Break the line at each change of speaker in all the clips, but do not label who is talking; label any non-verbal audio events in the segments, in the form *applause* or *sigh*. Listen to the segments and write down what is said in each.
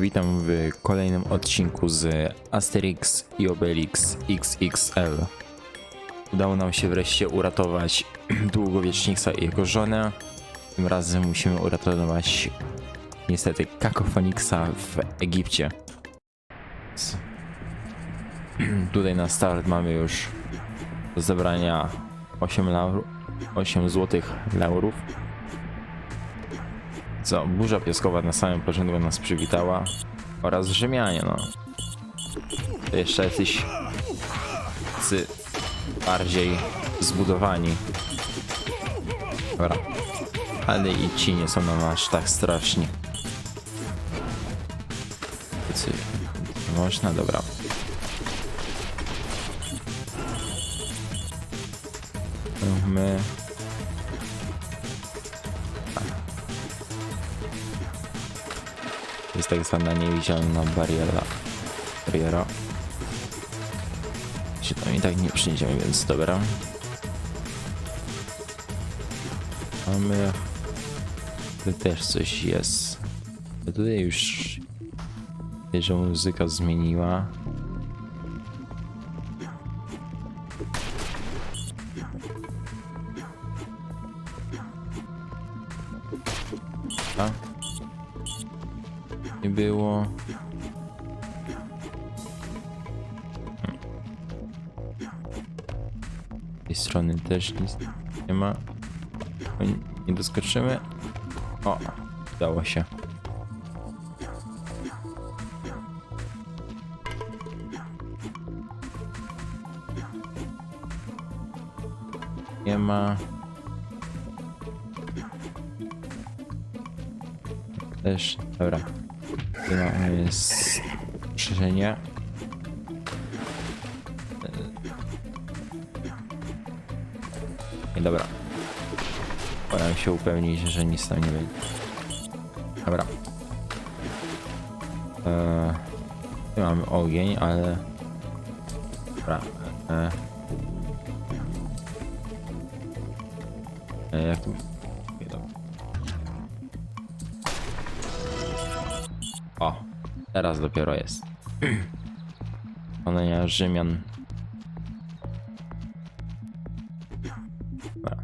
Witam w kolejnym odcinku z Asterix i Obelix XXL. Udało nam się wreszcie uratować *clears throat* długowiecznika i jego żonę. Tym razem musimy uratować niestety Kakofonixa w Egipcie. *clears throat* Tutaj na start mamy już do zebrania 8, laur 8 złotych laurów. Co, burza piaskowa na samym początku nas przywitała oraz Rzymianie, no. To jeszcze jacyś tacy bardziej zbudowani. Dobra. Ale i ci nie są nam aż tak straszni. Nie Można? Dobra. My... tak zwana niewidzialna bariera. Bariera. Się tam i tak nie przyjdziemy, więc dobra. Mamy... Tu też coś jest. Tutaj już... Wiesz, że muzyka zmieniła. Było. Tej strony też nic nie ma. Nie doskoczymy. O, udało się. Nie ma. Też, dobra. Tu mamy strzeżenie. I dobra. Pora się upewnić, że nic tam nie będzie. Dobra. Eee, tu mamy ogień, ale... Dobra. Eee. Jak. O, teraz dopiero jest. Konania Rzymian. Dobra.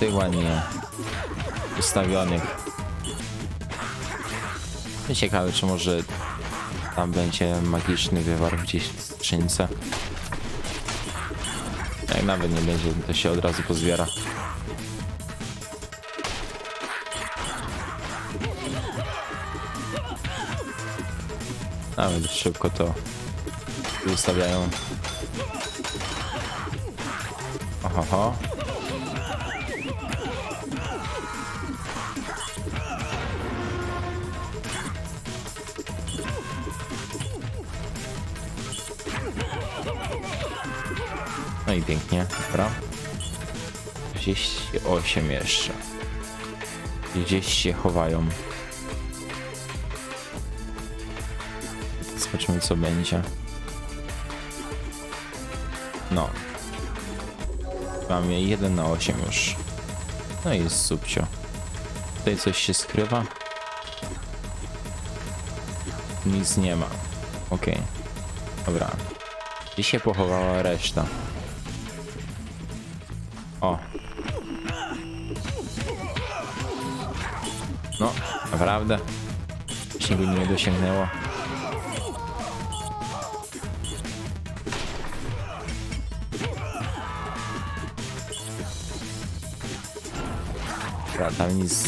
Tych ładnie ustawionych. Ciekawe, czy może tam będzie magiczny wywar gdzieś w skrzynce. Jak nawet nie będzie, to się od razu pozbiera. Nawet szybko to ustawiają. Oho. No i pięknie, dobra. 38 jeszcze. Gdzieś się chowają. Zobaczymy co będzie. No. Mamy 1 na 8 już. No i jest subcio. Tutaj coś się skrywa. Nic nie ma. Okej. Dobra. Gdzie się pochowała reszta? O. No, naprawdę. Jeszcze go nie dosięgnęło. Tam nic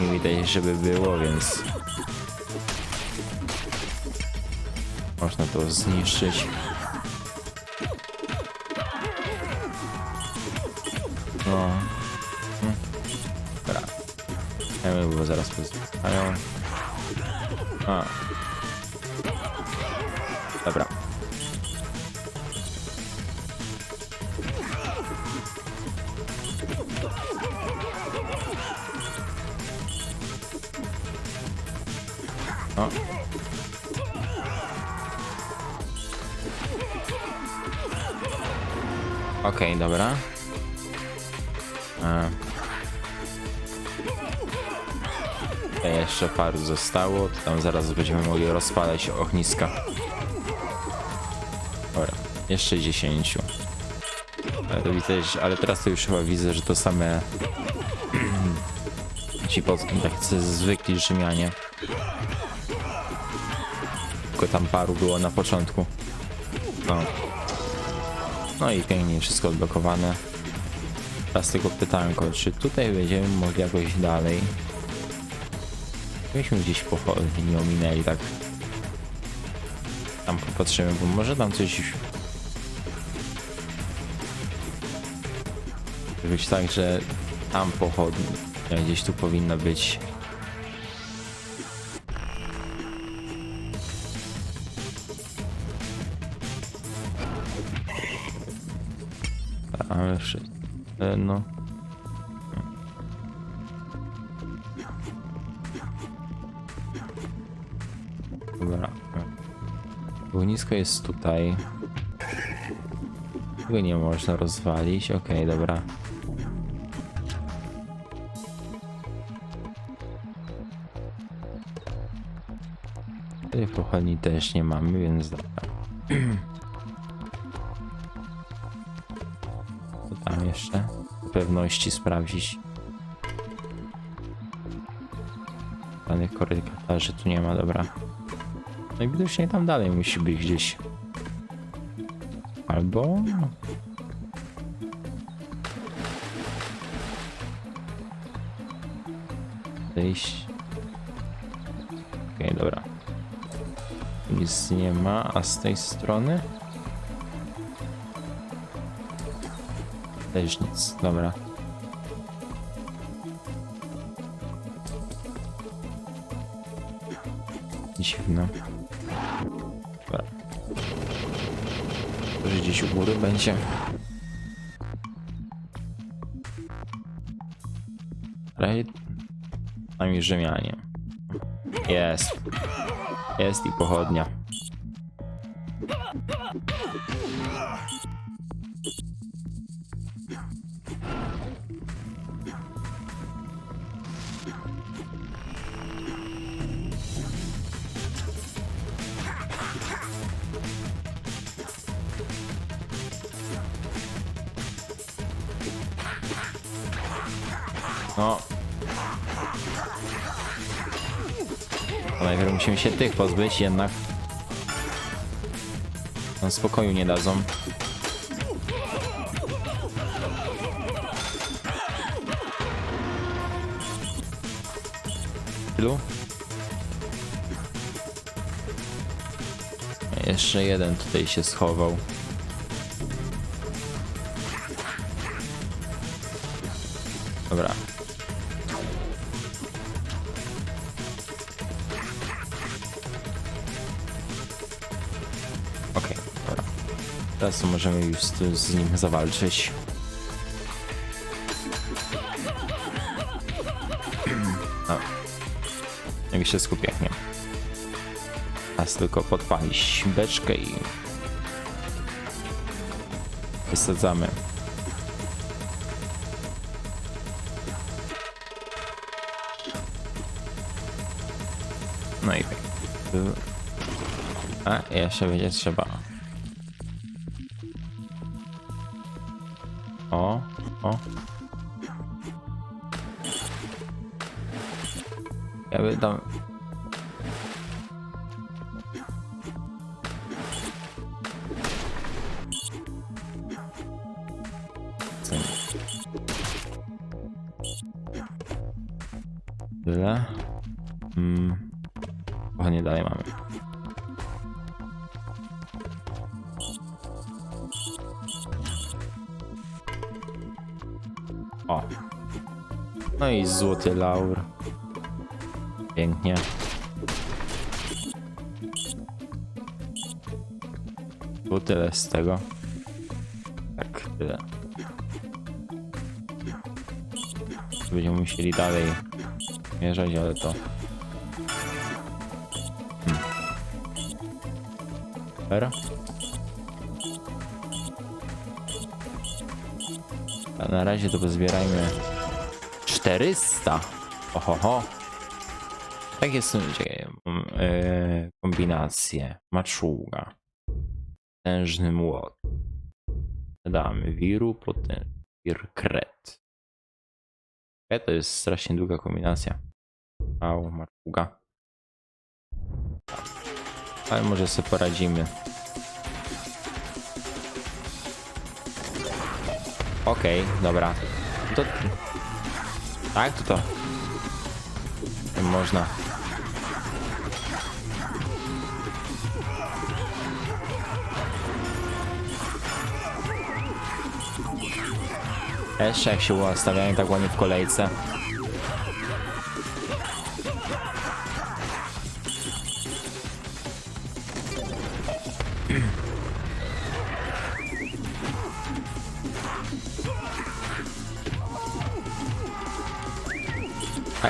nie widać, żeby było, więc... Można to zniszczyć. Poznają. A. Dobra. O. Okej, dobra. E. Jeszcze paru zostało, to tam zaraz będziemy mogli rozpalać ogniska. Dobra, jeszcze 10. Ale, widać, ale teraz to już chyba widzę, że to same *clears throat* ci tacy zwykli Rzymianie. Tylko tam paru było na początku. No. No i pięknie wszystko odblokowane. Teraz tylko pytanko, czy tutaj będziemy mogli jakoś dalej? Myśmy gdzieś pochodni nie ominęli, tak. Tam popatrzymy, bo może tam coś... Być tak, że tam pochodni gdzieś tu powinno być. Ale wszy- e, no. Ognisko jest tutaj. Tego nie można rozwalić. Okej, dobra. Tej pochodni też nie mamy, więc dobra. Co tam jeszcze? Pewności sprawdzić. Danych korytarzy tu nie ma, dobra. Najwidoczniej tam dalej musi być gdzieś. Albo... Zejść. Okej, dobra. Nic nie ma, a z tej strony? Też nic, dobra. Dziwne. Gdzieś u góry będzie. Raid. Nami Rzymianie. Jest. Jest i pochodnia. No. Najpierw musimy się tych pozbyć jednak. Nam spokoju nie dadzą. Ilu? Jeszcze jeden tutaj się schował. Okej, dobra. Teraz możemy już z, z nim zawalczyć. No. Jak się skupię, nie. Teraz tylko podpalić beczkę i wysadzamy. No i tak. A, jeszcze będzie trzeba. O, o. Ja by tam... i złoty laur. Pięknie. Było tyle z tego. Tak, tyle. Będziemy musieli dalej mierzać, ale to... Hmm. Super. Na razie to pozbierajmy 400. Ohoho. Tak jest, czekaj, mam, e, kombinacje. Maczuga. Potężny młot. Damy wiru, potem wir kret. Kret to jest strasznie długa kombinacja. Au, maczuga. Ale może sobie poradzimy. Okej, dobra. To... Tak, to to. Nie można. Jeszcze jak się ustawiają tak ładnie w kolejce.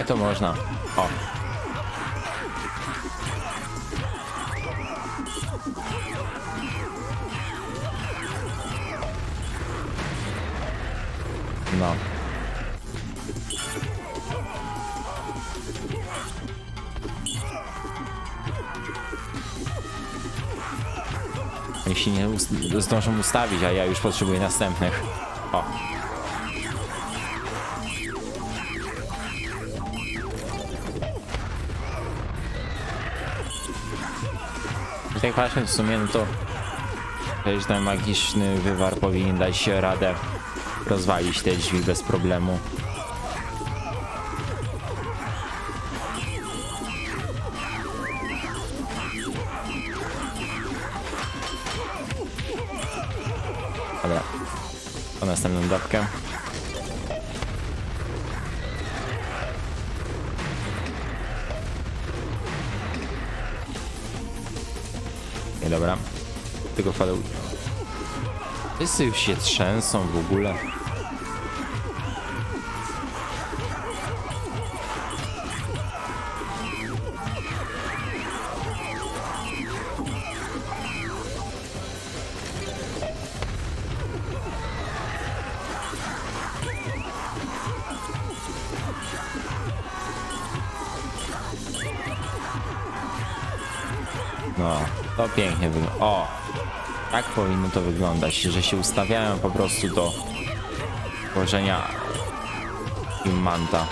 To można. O. No. Jeśli nie ust zdążą ustawić, a ja już potrzebuję następnych. O. Tak patrząc w sumie, no to Przecież ten magiczny wywar powinien dać się radę rozwalić te drzwi bez problemu. Dobra, po następną dawkę. Dobra. Tylko fale... Wszyscy już się trzęsą w ogóle. To pięknie wygląda. O! Tak powinno to wyglądać, że się ustawiają po prostu do włożenia imanta.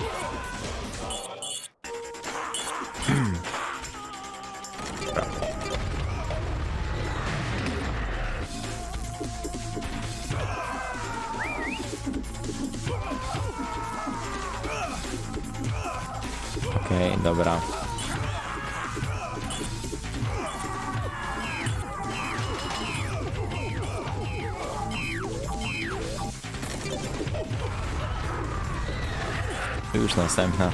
Już następna.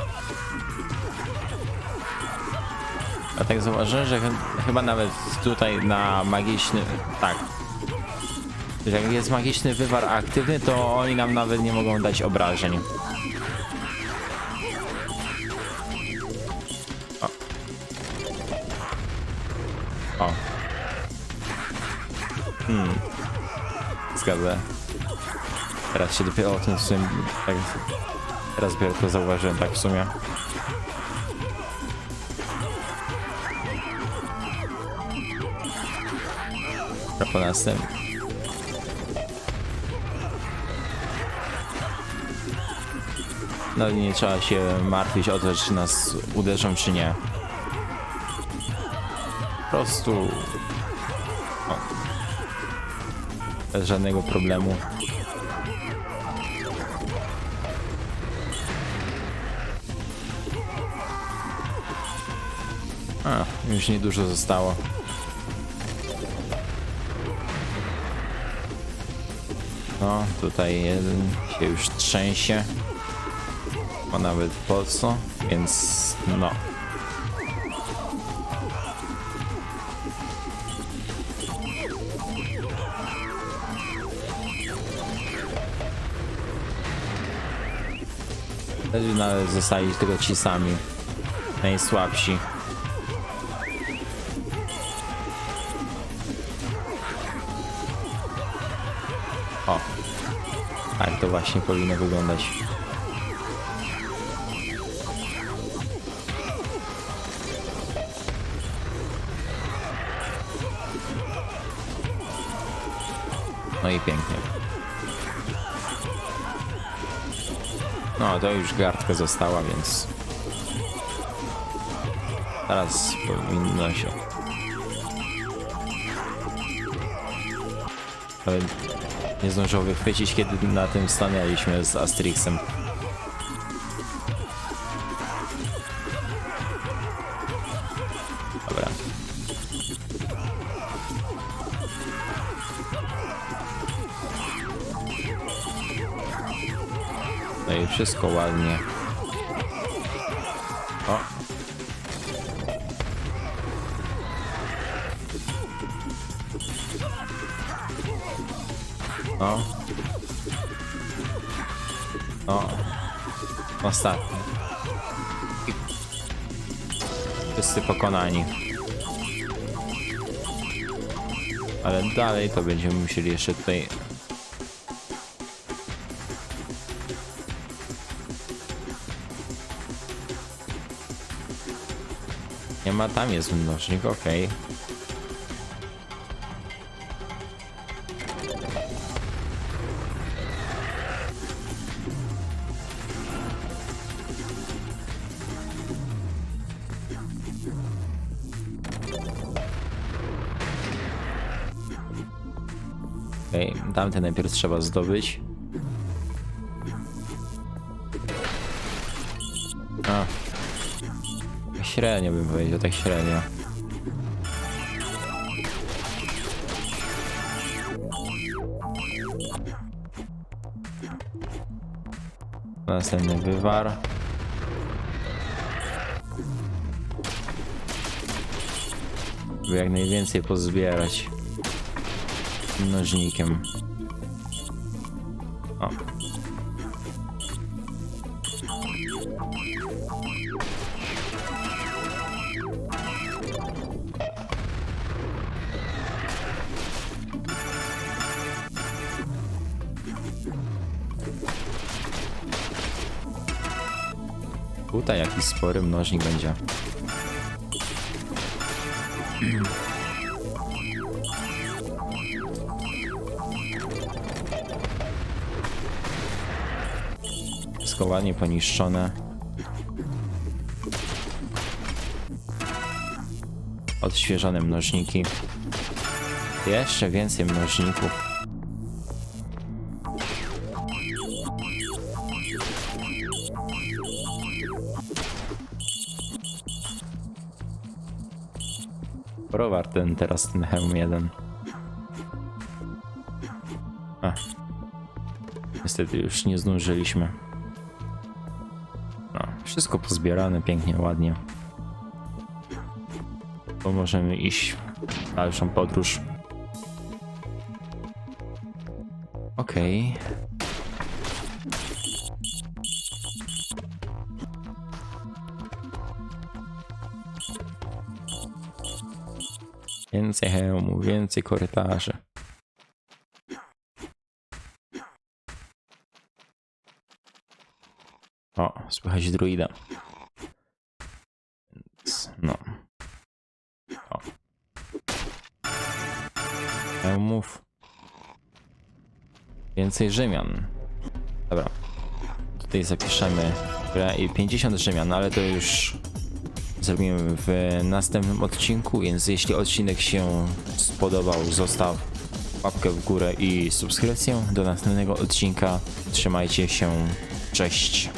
A tak zauważyłem, że ch- chyba nawet tutaj na magiczny... Tak. Że Jak jest magiczny wywar aktywny, to oni nam nawet nie mogą dać obrażeń. O. O. Hmm. Zgadza. Teraz się dopiero o tym sumie... Tak, teraz dopiero to zauważyłem tak w sumie. A po następnym. No nie trzeba się martwić o to, czy nas uderzą, czy nie. Po prostu... O. Bez żadnego problemu. Już niedużo zostało. No, tutaj jeden się już trzęsie. A nawet po co, więc no. Wtedy nawet zostali tylko ci sami. Najsłabsi. Właśnie powinno wyglądać. No i pięknie. No, to już gardka została, więc... Teraz powinno się... Ale nie zdążył wychwycić, kiedy na tym stanęliśmy z Asterixem. Dobra. No i wszystko ładnie. No. No. Ostatni. Wszyscy pokonani. Ale dalej to będziemy musieli jeszcze tutaj Nie ma, tam jest mnożnik, okej. Okej, tamte najpierw trzeba zdobyć. A. Średnio bym powiedział, tak średnio. Następny wywar. By jak najwięcej pozbierać mnożnikiem. Tutaj jakiś spory mnożnik będzie. Wszystko poniszczone. Odświeżone mnożniki. Jeszcze więcej mnożników. Browar ten teraz ten hełm jeden. A. Niestety już nie zdążyliśmy. No, wszystko pozbierane pięknie, ładnie. Możemy iść w dalszą podróż. Okej. Więcej hełmu, więcej korytarzy. O, słychać druida. Więc, no. O. Hełmów. Więcej Rzymian. Dobra. Tutaj zapiszemy i 50 Rzymian, ale to już zrobimy w następnym odcinku, więc jeśli odcinek się spodobał, zostaw łapkę w górę i subskrypcję do następnego odcinka. Trzymajcie się, cześć.